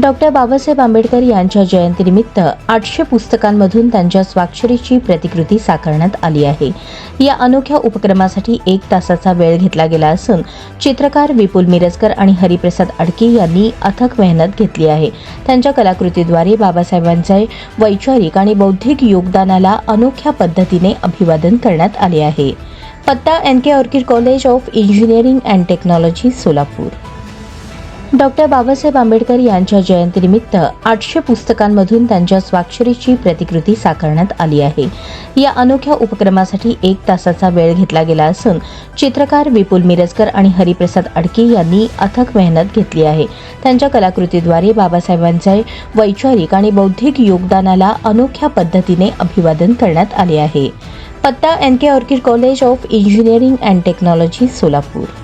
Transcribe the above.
Doctor Babasaheb Ambedkar यांच्या जयंतीनिमित्त आठशे पुस्तकांमधून त्यांच्या स्वाक्षरीची प्रतिकृती साकारण्यात आली आहे. या अनोख्या उपक्रमासाठी एक तासाचा वेळ घेतला गेला असून चित्रकार विपुल मिरजकर आणि हरिप्रसाद अडके यांनी अथक मेहनत घेतली आहे. त्यांच्या कलाकृतीद्वारे बाबासाहेबांचे वैचारिक आणि बौद्धिक योगदानाला अनोख्या पद्धतीने अभिवादन करण्यात आले आहे. पत्ता N K orchid college of engineering and technology Solapur. Doctor Babasaheb Ambedkar यांच्या जयंतीनिमित्त आठशे पुस्तकांमधून त्यांच्या स्वाक्षरीची प्रतिकृती साकारण्यात आली आहे. या अनोख्या उपक्रमासाठी एक तासाचा वेळ घेतला गेला असून चित्रकार विपुल मिरजकर आणि हरिप्रसाद अडके यांनी अथक मेहनत घेतली आहे. त्यांच्या कलाकृतीद्वारे बाबासाहेबांचे वैचारिक आणि बौद्धिक योगदानाला अनोख्या पद्धतीने अभिवादन करण्यात आले आहे. पत्ता N K orchid college of engineering and technology Solapur.